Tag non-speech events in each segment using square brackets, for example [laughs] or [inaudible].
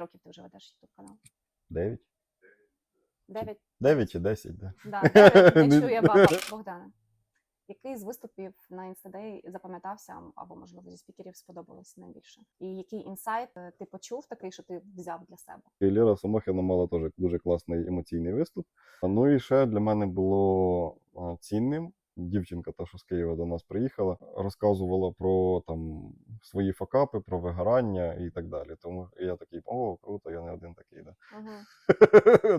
років ти вже ведеш YouTube канал? Дев'ять? Дев'ять? Дев'ять чи десять, да. Да, [laughs] дев'ять не чує баба Богдана. Який з виступів на Інстадей запам'ятався або, можливо, зі спікерів сподобалося найбільше? І який інсайт е, ти почув такий, що ти взяв для себе? Ліра Самохіна мала теж дуже класний емоційний виступ. Ну і ще для мене було цінним. Дівчинка, та що з Києва до нас приїхала, розказувала про там свої факапи, про вигорання і так далі. Тому я такий, о, круто, я не один такий. Да. Угу.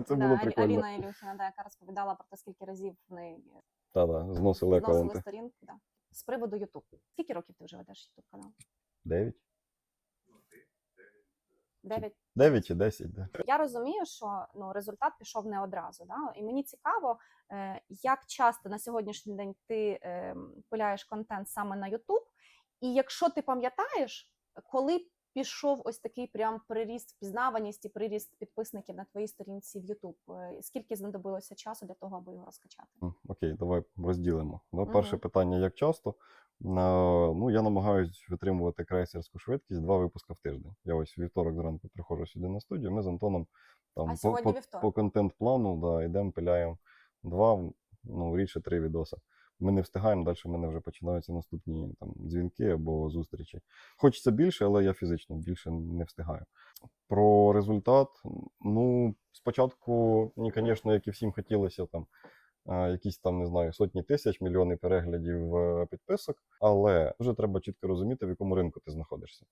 [laughs] Це да, було прикольно. Аліна Ілюхіна, да, яка розповідала про те, скільки разів в неї Та-да, зносили зносили аккаунти. сторінки. Да. З приводу YouTube. Скільки років ти вже ведеш YouTube канал? Дев'ять? Дев'ять. Дев'ять і десять, да. Я розумію, що ну результат пішов не одразу. Да? І мені цікаво, е, як часто на сьогоднішній день ти е, пиляєш контент саме на YouTube, і якщо ти пам'ятаєш, коли пішов ось такий прям приріст впізнаваність і приріст підписників на твоїй сторінці в YouTube, Е, скільки знадобилося часу для того, аби його розкачати? Окей, давай розділимо. Ну, перше питання: як часто? Ну, я намагаюсь витримувати крейсерську швидкість два випуска в тиждень. Я ось вівторок зранку приходжу сюди на студію. Ми з Антоном там А по, по, по контент-плану да, йдемо, пиляємо два, ну, рідше три відоси. Ми не встигаємо, далі в мене вже починаються наступні там, дзвінки або зустрічі. Хочеться більше, але я фізично більше не встигаю. Про результат. Ну, спочатку мені, звісно, як і всім хотілося там якісь там, не знаю, сотні тисяч, мільйони переглядів е, підписок, але вже треба чітко розуміти, в якому ринку ти знаходишся.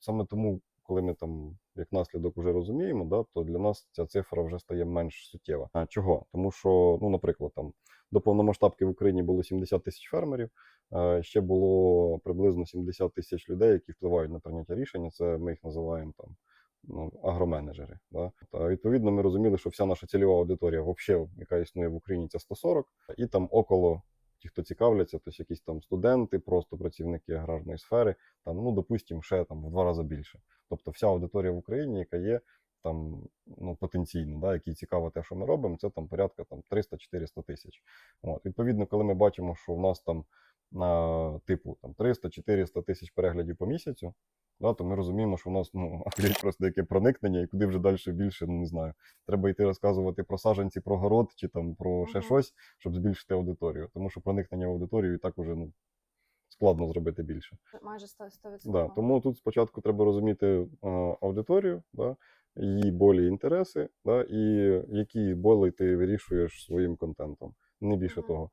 Саме тому, коли ми там як наслідок вже розуміємо, да, то для нас ця цифра вже стає менш суттєва. А чого? Тому що, ну, наприклад, там до повномасштабки в Україні було 70 тисяч фермерів. е, Ще було приблизно 70 тисяч людей, які впливають на прийняття рішення. Це ми їх називаємо там ну, агроменеджери. Да? Та відповідно ми розуміли, що вся наша цільова аудиторія, вообще, яка існує в Україні, це 140, і там около ті, хто цікавляться, тобто якісь там студенти, просто працівники аграрної сфери, там, ну, допустимо, ще там в два рази більше. Тобто вся аудиторія в Україні, яка є там ну, потенційно, да, якій цікаво те, що ми робимо, це там порядка там 300-400 тисяч. От, відповідно, коли ми бачимо, що в нас там на типу там 300-400 тисяч переглядів по місяцю, да, то ми розуміємо, що в нас ну, [laughs] просто яке проникнення, і куди вже далі більше, ну не знаю. Треба йти розказувати про саджанці, про город чи там про ще Мгм. щось, щоб збільшити аудиторію. Тому що проникнення в аудиторію і так уже ну, складно зробити більше. Майже 100%. 100%. Да, тому тут спочатку треба розуміти е, аудиторію, да, її болі і інтереси, да, і які болі ти вирішуєш своїм контентом. Не більше Мгм. того.